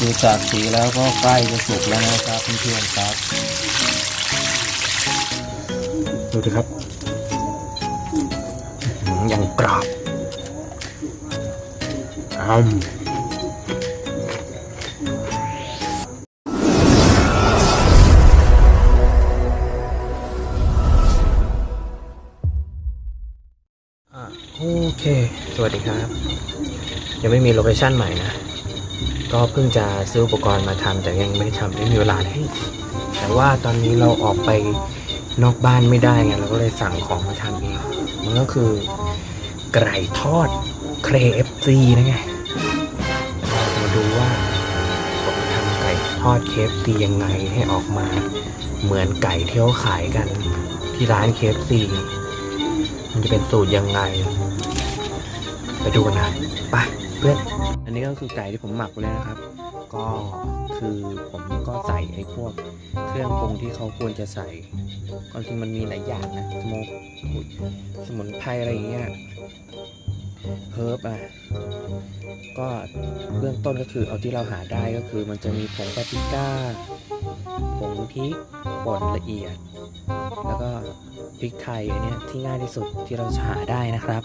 ดูจากสีแล้วก็ใกล้จะสุกแล้วนะครับเพื่อนๆครับ ดูดิครับยังกรอบอ้มอะโอเค สวัสดีครับ ยังไม่มีโลเคชั่นใหม่นะ ก็เพิ่งจะซื้ออุปกรณ์มาทำแต่ยังไม่ได้ทำไม่มีเวลาเลยแต่ว่าตอนนี้เราออกไปนอกบ้านไม่ได้ไงเราก็เลยสั่งของมาทำเองมันก็คือไก่ทอดเครฟซีนะไงเรามาดูว่าผมทำไก่ทอดเคฟซียังไงให้ออกมา เหมือนไก่ที่เขาขายกันที่ร้านเคฟซีมันจะเป็นสูตรยังไง ไปดูกันนะไปเพื่อน นนี้ก็คือไก่ที่ผมหมักไว้แล้วนะครับ ก็คือผมก็ใส่ไอ้พวกเครื่องปรุงที่เขาควรจะใส่ความจริงมันมีหลายอย่างนะสมุนสมุนไพรอะไรอย่างเงี้ยเฮิร์บอะก็เบื้องต้นก็คือเอาที่เราหาได้ก็คือมันจะมีผงปาปริก้า ผงพริกป่นละเอียด แล้วก็พริกไทยอันเนี้ยที่ง่ายที่สุดที่เราจะหาได้นะครับ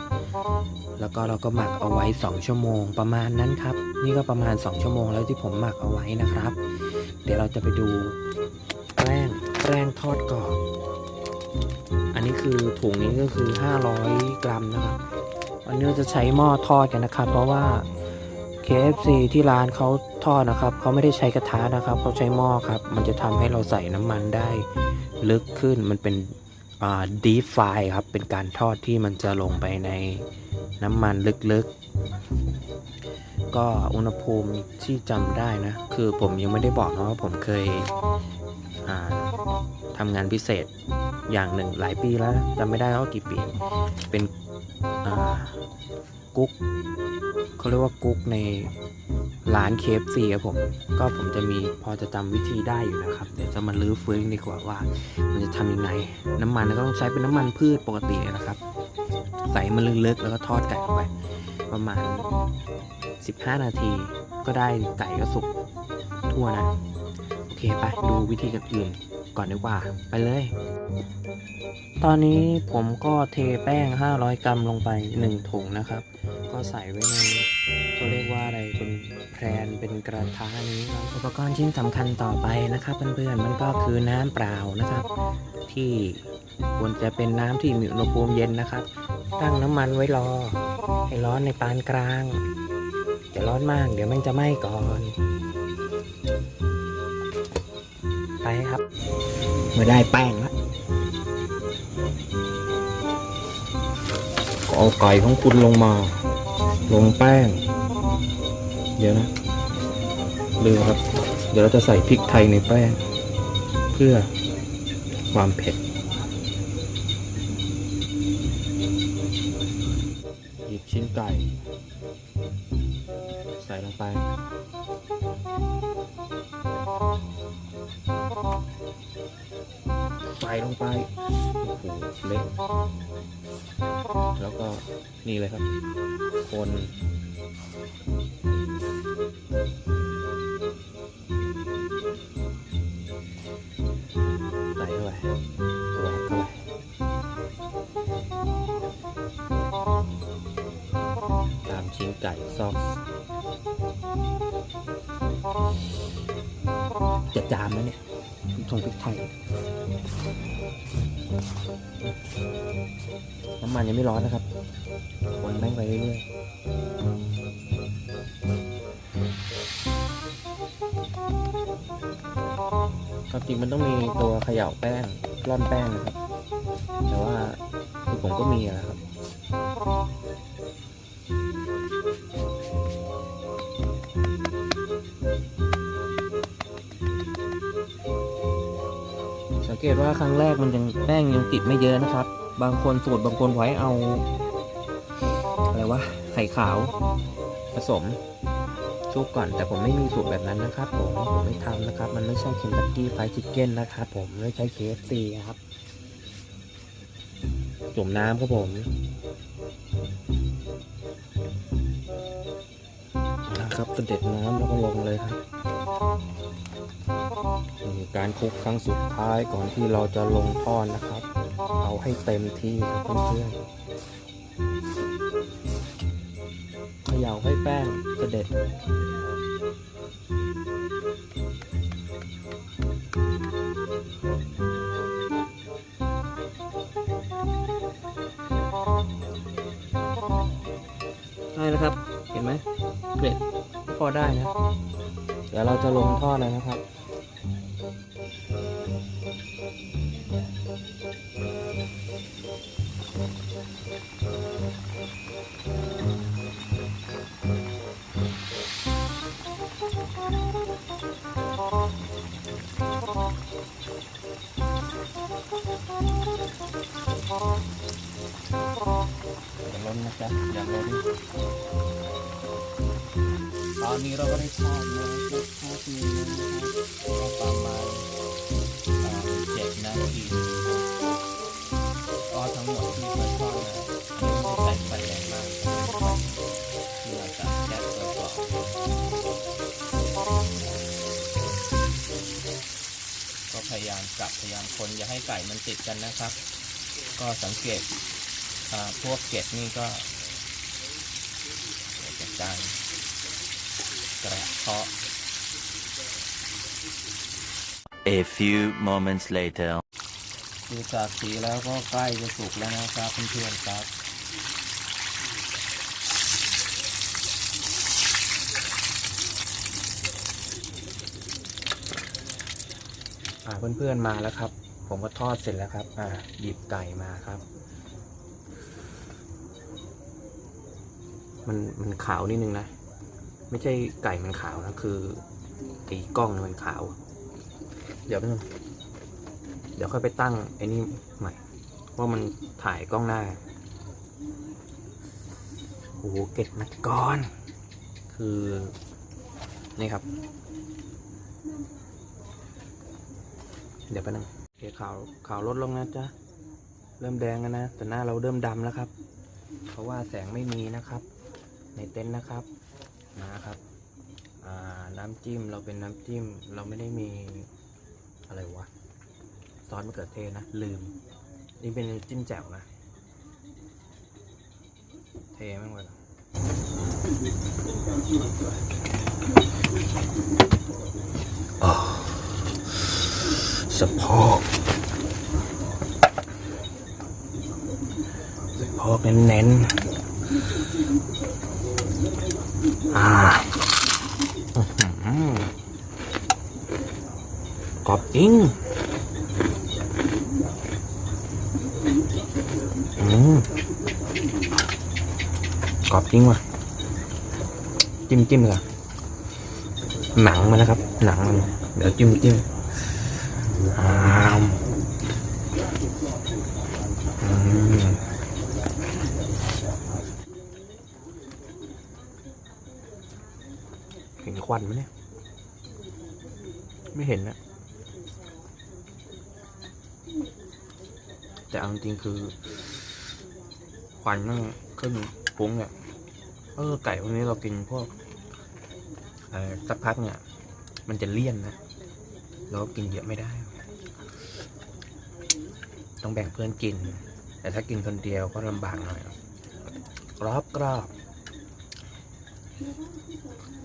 แล้วก็เราก็หมักเอาไว้ 2 ชั่วโมงประมาณนั้นครับ นี่ก็ประมาณ 2 ชั่วโมงแล้วที่ผมหมักเอาไว้นะครับ เดี๋ยวเราจะไปดูแป้งแป้งทอดกรอบอันนี้คือถุงนี้ก็คือ 500 กรัมนะครับวันนี้จะใช้หม้อทอดกันนะครับ เพราะว่า KFC ที่ร้านเขาทอดนะครับเขาไม่ได้ใช้กระทะนะครับเขาใช้หม้อครับ มันจะทำให้เราใส่น้ำมันได้ ลึกขึ้นมันเป็น อ่า deep fry ครับ เป็นการทอดที่มันจะลงไปในน้ำมันลึกๆ ก็อุณหภูมิที่จำได้นะ คือผมยังไม่ได้บอกนะว่าผมเคยทำงานพิเศษอย่างหนึ่งหลายปีแล้วจำไม่ได้ว่ากี่ปี เป็นกุ๊กเขาเรียกว่ากุ๊กใน ร้าน KFC ครับผม ก็ผมจะมีพอจะจำวิธีได้อยู่นะครับ เดี๋ยวจะมาลื้อฟื้นดีกว่าว่า มันจะทำยังไง น้ำมันก็ต้องใช้เป็นน้ำมันพืชปกติเลยนะครับ ใส่มันลึกๆแล้วก็ทอดไก่ลงไป ประมาณ 15 นาที ก็ได้ไก่ก็สุกทั่วนะ โอเคไปดูวิธีกันอื่นก่อนดีกว่าไปเลย ตอนนี้ผมก็เทแป้ง 500 กรัมลงไป 1 ถุงนะครับ ก็ใส่ไว้ในเขาเรียกว่าอะไรเป็นแพรนเป็นกระทะนี้ครับอุปกรณ์ชิ้นสำคัญต่อไปนะครับเพื่อนๆมันก็คือน้ำเปล่านะครับ ที่ควรจะเป็นน้ำที่มีอุณหภูมิเย็นนะครับ ตั้งน้ำมันไว้รอ ให้ร้อนในปานกลาง จะร้อนมากเดี๋ยวมันจะไหม้ก่อน ไปครับเมื่อได้แป้งแล้วก็เอาไก่ของคุณลงมา ลงแป้ง เดี๋ยวนะลืมครับ เดี๋ยวเราจะใส่พริกไทยในแป้ง เพื่อความเผ็ดหยิบชิ้นไก่ ใส่ลงไป ลงไปโอ้โหเล็ก แล้วก็นี่เลยครับ คนใส่เข้าไปแหวกเข้าไปตามชิ้นไก่ซอกจะจามแล้วเนี่ย ทงพริกไทย น้ำมันยังไม่ร้อนนะครับคนแม่งไปเรื่อยๆความจริงมันต้องมีตัวเขย่าแป้งร่อนแป้งนะครับ แต่ว่าคือผมก็มีนะครับ เกตว่าครั้งแรกมันยังแป้งยังติดไม่เยอะนะครับ บางคนสูตรบางคนไว้เอาอะไรวะไข่ขาว ผสมชุบก่อน แต่ผมไม่มีสูตรแบบนั้นนะครับ ผมผมไม่ทำนะครับ มันไม่ใช่เคนตักกี้ไฟชิคเก้นนะครับผมไม่ใช่ KFC ครับจุ่มน้ำครับผม ครับเสด็จน้ำแล้วก็ลงเลยครับนี่การคลุกครั้งสุดท้ายก่อนที่เราจะลงทอดนะครับ เอาให้เต็มที่ครับเพื่อนๆเขย่าให้แป้งเสด็จได้แล้วครับ เห็นไหมเกล็ด อได้นะ เดี๋ยวเราจะลงท่อดแล้วนะครับ อย่าล้นนะจ๊ะอย่าล้น อนนี้เราก็ได้ทอดมาสักพักหนึงนะครับประมาณเจ็ดนาทีก็ทั้งหมดที่เคยทอดนะอันนี้ไม่ได้ใส่ไฟแรงมากเพื่อจะแก๊สกอบก็พยายามจับพยายามคนอย่าให้ไก่มันติดกันนะครับ ก็สังเกตพวกเกล็ดนี่ก็จัดการ กระเทาะ A few moments later. ดูจากสีแล้วก็ใกล้จะสุกแล้วนะครับเพื่อนๆครับอ่าเพื่อนๆมาแล้วครับ ผมก็ทอดเสร็จแล้วครับอ่าหยิบไก่มาครับ มันมันขาวนิดนึงนะ ไม่ใช่ไก่มันขาวนะ คือตีกล้องมันขาว เดี๋ยวแป๊บนึงเดี๋ยวค่อยไปตั้งไอ้นี่ใหม่ ว่ามันถ่ายกล้องหน้าโอ้โหเก็ดมัดก้อน คือ นี่ครับ เดี๋ยวไปบนึงโอเคขาวขาวลดลงนะจ๊ะ เริ่มแดงแล้วนะ แต่หน้าเราเริ่มดำแล้วครับ เพราะว่าแสงไม่มีนะครับ ในเต็นท์นะครับ นะครับน้ำจิ้มเราเป็นน้ำจิ้มเราไม่ได้มีอะไรวะซอสมะเขือเทศนะ ลืม นี่เป็นจิ้มแจ่วนะ เทแม่งไปเลยอ้าวสะโพกสะโพกเน้นๆอ่าอื้อหือ กรอบจริงอืมกรอบจริงว่ะ จิ้มจิ้มเลยอะหนังมันนะครับ หนังมัน เดี๋ยวจิ้มจิ้มอ้ามอืมเห็น ควันไหมเนี่ย ไม่เห็นนะแต่เอาจริงคือ ควันมันขึ้นฟุ้งเนี่ยเออไก่พวกนี้เรากินพวกสักพักเนี่ย มันจะเลี่ยนนะเราก็กินเยอะไม่ได้ ต้องแบ่งเพื่อนกิน แต่ถ้ากินคนเดียวก็ลำบากหน่อยกรอบกรอบ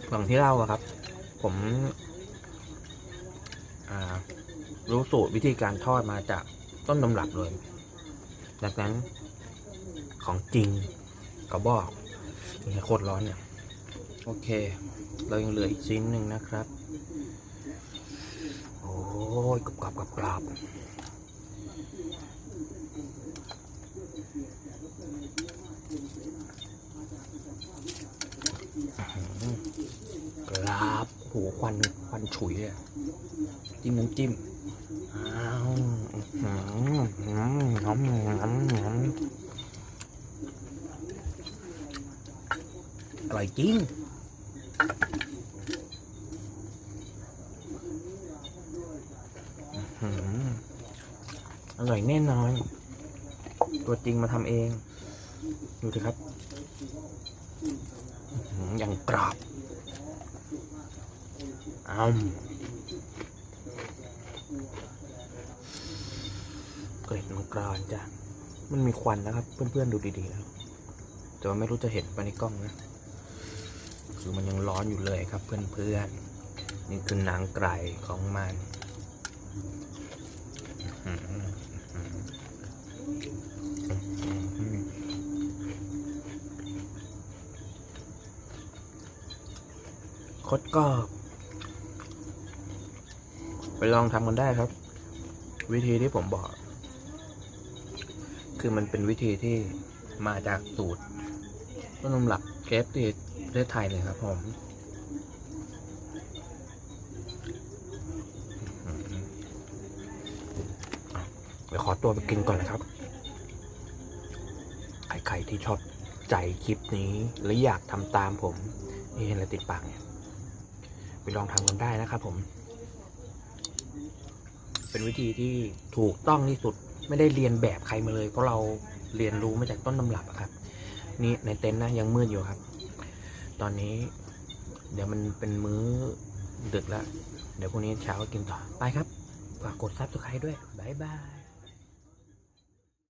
อย่างที่เล่าอะครับ ผมรู้สูตรวิธีการทอดมาจากต้นตำรับเลย ดังนั้นของจริงก็บอกนี่โคตรร้อนเนี่ย โอเค เรายังเหลืออีกชิ้นหนึ่งนะครับ โอ้ยกรอบกรอบกรอบกรอบอื้อหื อกราบโหูควันควันฉุยเลยจิ้มน้ำจิ้มอ้าวอื้อหืออืมน้ำน้ำน้ำอร่อยจริงอื้อหือร่อยแน่นอน ตัวจริงมาทำเอง ดูสิครับ อย่างกรอบ อ้าวเกล็ดนกกรานจ้ะ มันมีควันแล้วครับ เพื่อนๆดูดีๆนะแต่ว่าไม่รู้จะเห็นไปในกล้องนะ คือมันยังร้อนอยู่เลยครับเพื่อนๆ นี่คือหนังไก่ของมันอื้อหืออื้อหืออื้อหือคดก็ ไปลองทำกันได้ครับ วิธีที่ผมบอก คือมันเป็นวิธีที่มาจากสูตรต้นตำรับเคฟที่ประเทศไทยเลยครับผมเดี๋ยวขอตัวไปกินก่อนนะครับใครๆที่ชอบใจคลิปนี้และอยากทำตามผม นี่เห็นอะไรติดปากเนี่ย ไปลองทำกันได้นะครับผม เป็นวิธีที่ถูกต้องที่สุดไม่ได้เรียนแบบใครมาเลย เพราะเราเรียนรู้มาจากต้นตำรับอะครับ นี่ในเต็นท์นะยังมืดอยู่ครับ ตอนนี้ เดี๋ยวมันเป็นมื้อดึกแล้ว เดี๋ยวพรุ่งนี้เช้าก็กินต่อไปครับฝากกดซับสไครต์ด้วยบายบาย